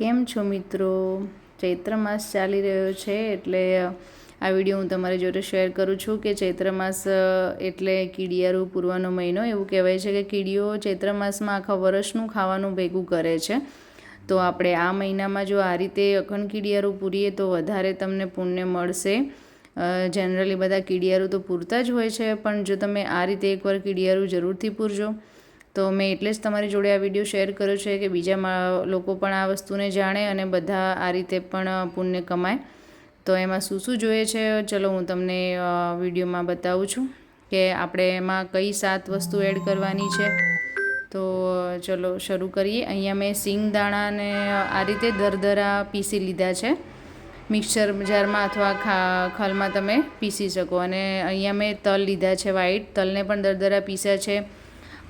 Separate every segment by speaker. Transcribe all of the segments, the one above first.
Speaker 1: કેમ છો મિત્રો? ચૈત્ર માસ ચાલી રહ્યો છે એટલે આ વીડિયો હું તમારી જોડે શેર કરું છું કે ચૈત્ર માસ એટલે કીડિયારું પૂરવાનો મહિનો. એવું કહેવાય છે કે કીડીઓ ચૈત્ર માસમાં આખા વર્ષનું ખાવાનું ભેગું કરે છે. તો આપણે આ મહિનામાં જો આ રીતે અખંડ કીડિયારું પૂરીએ તો વધારે તમને પુણ્ય મળશે. જનરલી બધા કીડિયારું તો પૂરતા જ હોય છે, પણ જો તમે આ રીતે એકવાર કીડિયારું જરૂરથી પૂરજો. તો મેં એટલે જ તમારી જોડે આ વીડિયો શેર કર્યો છે કે બીજા લોકો પણ આ વસ્તુને જાણે અને બધા આ રીતે પણ પુણ્ય કમાય. તો એમાં શું શું જોઈએ છે? ચલો હું તમને વિડીયોમાં બતાવું છું કે આપણે એમાં કઈ સાત વસ્તુ એડ કરવાની છે. તો ચલો શરૂ કરીએ. અહીંયા મેં સિંગ દાણાને આ રીતે દરદરા પીસી લીધા છે. મિક્સર જારમાં અથવા ખા, ખાલમાં તમે પીસી શકો. અને અહીંયા મેં તલ લીધા છે વ્હાઈટ તલને પણ દરદરા પીસ્યા છે.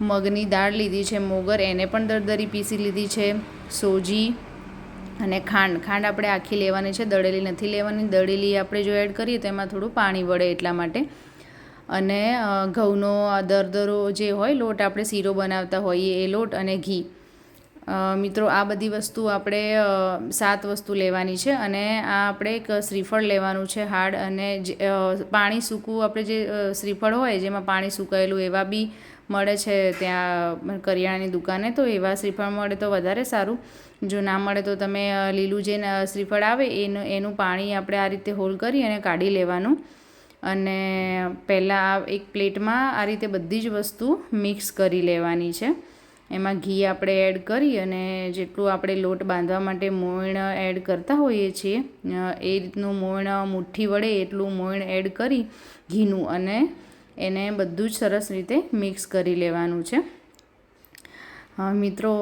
Speaker 1: મગની દાળ લીધી છે, મોગર, એને પણ દરદરી પીસી લીધી છે, સોજી અને ખાંડ. ખાંડ આપણે આખી લેવાની છે, દળેલી નથી લેવાની. દળેલી આપણે જો એડ કરીએ તો એમાં થોડું પાણી વળે એટલા માટે. અને ઘઉંનો દરદરો જે હોય, લોટ આપણે શીરો બનાવતા હોઈએ એ લોટ અને ઘી. મિત્રો, આ બધી વસ્તુ આપણે સાત વસ્તુ લેવાની છે અને આ આપણે એક શ્રીફળ લેવાનું છે હાડ અને પાણી સૂકવું આપણે જે શ્રીફળ હોય, જેમાં પાણી સુકાયેલું એવા બી મળે છે ત્યાં કરિયાણાની દુકાને, તો એવા શ્રીફળ મળે તો વધારે સારું. જો ના મળે તો તમે લીલું જે શ્રીફળ આવે, એનું એનું પાણી આપણે આ રીતે હોલ કરી અને કાઢી લેવાનું. અને પહેલાં એક પ્લેટમાં આ રીતે બધી જ વસ્તુ મિક્સ કરી લેવાની છે. એમાં ઘી આપણે એડ કરી અને જેટલું આપણે લોટ બાંધવા માટે મોણ એડ કરતા હોઈએ છીએ એ રીતનું મોણ મુઠ્ઠી વડે એટલું મોણ એડ કરી ઘીનું અને એને બધું જ સરસ રીતે મિક્સ કરી લેવાનું છે. મિત્રો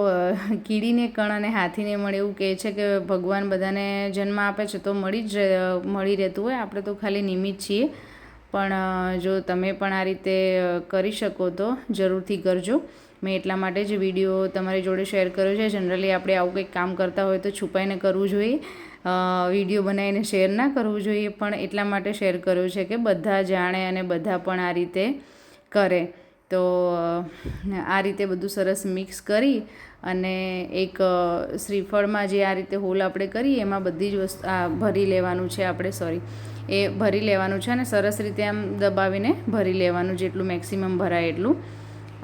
Speaker 1: કીડીને કણ અને હાથીને મળે એવું કહે છે કે ભગવાન બધાને જન્મ આપે છે તો મળી જ મળી રહેતું હોય. આપણે તો ખાલી નિમિત્ત છીએ. પણ જો તમે પણ આ રીતે કરી શકો તો જરૂરથી કરજો. મેં એટલા માટે જ વીડિયો તમારી જોડે શેર કર્યો છે. જનરલી આપણે આવું કંઈક કામ કરતા હોય તો છુપાઈને કરવું જોઈએ. વીડિયો બનાવીને શેર ના કરવું જોઈએ, પણ એટલા માટે શેર કર્યો છે કે બધા જાણે અને બધા પણ આ રીતે કરે. તો આ રીતે બધું સરસ મિક્સ કરી અને એક શ્રીફળમાં જે આ રીતે હોલ આપણે કરીએ, એમાં બધી જ વસ્તુ, આ, ભરી લેવાનું છે આપણે સોરી એ ભરી લેવાનું છે અને સરસ રીતે આમ દબાવીને ભરી લેવાનું જેટલું મેક્સિમમ ભરાય એટલું.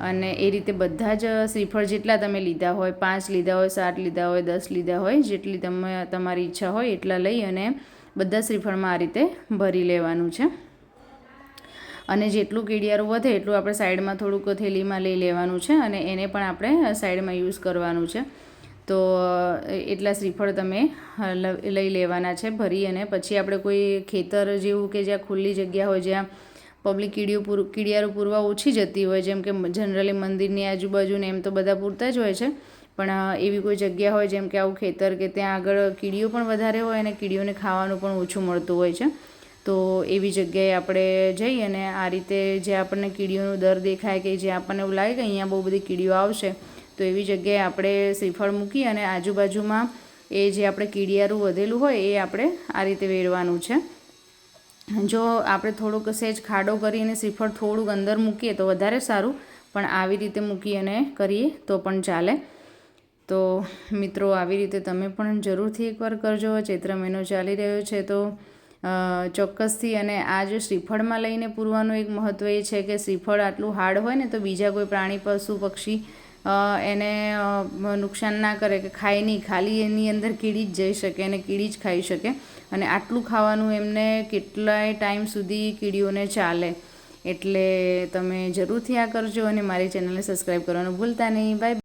Speaker 1: અને એ રીતે બધા જ શ્રીફળ જેટલા તમે લીધા હોય, પાંચ લીધા હોય, સાત લીધા હોય, દસ લીધા હોય, જેટલી તમે, તમારી ઈચ્છા હોય એટલા લઈ અને બધા શ્રીફળમાં આ રીતે ભરી લેવાનું છે. અને જેટલું કીડિયારું વધે એટલું આપણે સાઈડમાં થોડુંક થેલીમાં લઈ લેવાનું છે અને એને પણ આપણે સાઈડમાં યુઝ કરવાનું છે. તો એટલા શ્રીફળ તમે લઈ લેવાના છે ભરી અને પછી આપણે કોઈ ખેતર જેવું કે જ્યાં ખુલ્લી જગ્યા હોય જ્યાં પબ્લિક કીડીઓ પૂર, કીડિયારું પૂરવા ઓછી જતી હોય, જેમ કે જનરલી મંદિરની આજુબાજુને એમ તો બધા પૂરતા જ હોય છે. પણ એવી કોઈ જગ્યા હોય જેમ કે આવું ખેતર કે ત્યાં આગળ કીડીઓ પણ વધારે હોય અને કીડીઓને ખાવાનું પણ ઓછું મળતું હોય છે. તો એવી જગ્યાએ આપણે જઈ અને આ રીતે જે આપણને કીડીઓનું દર દેખાય કે જે આપણને એવું લાગે કે અહીંયા બહુ બધી કીડીઓ આવશે, તો એવી જગ્યાએ આપણે શ્રીફળ મૂકી અને આજુબાજુમાં એ જે આપણે કીડિયારું વધેલું હોય એ આપણે આ રીતે વેરવાનું છે. જો આપણે થોડુંક સહેજ ખાડો કરીને શ્રીફળ થોડુંક અંદર મૂકીએ તો વધારે સારું, પણ આવી રીતે મૂકી અને કરીએ તો પણ ચાલે. તો મિત્રો, આવી રીતે તમે પણ જરૂરથી એકવાર કરજો. ચૈત્ર મહિનો ચાલી રહ્યો છે તો ચોક્કસથી અને આ જે શ્રીફળમાં લઈને પૂરવાનું એક મહત્ત્વ એ છે કે શ્રીફળ આટલું હાર્ડ હોય ને તો બીજા કોઈ પ્રાણી, પશુ, પક્ષી એને નુકસાન ના કરે કે ખાય નહીં, ખાલી એની અંદર કીડી જ જઈ શકે અને કીડી જ ખાઈ શકે. અને આટલું ખાવાનું એમને કેટલાય ટાઈમ સુધી કીડીઓને ચાલે. એટલે તમે જરૂરથી આ કરજો અને મારી ચેનલને સબસ્ક્રાઈબ કરવાનું ભૂલતા નહીં. બાય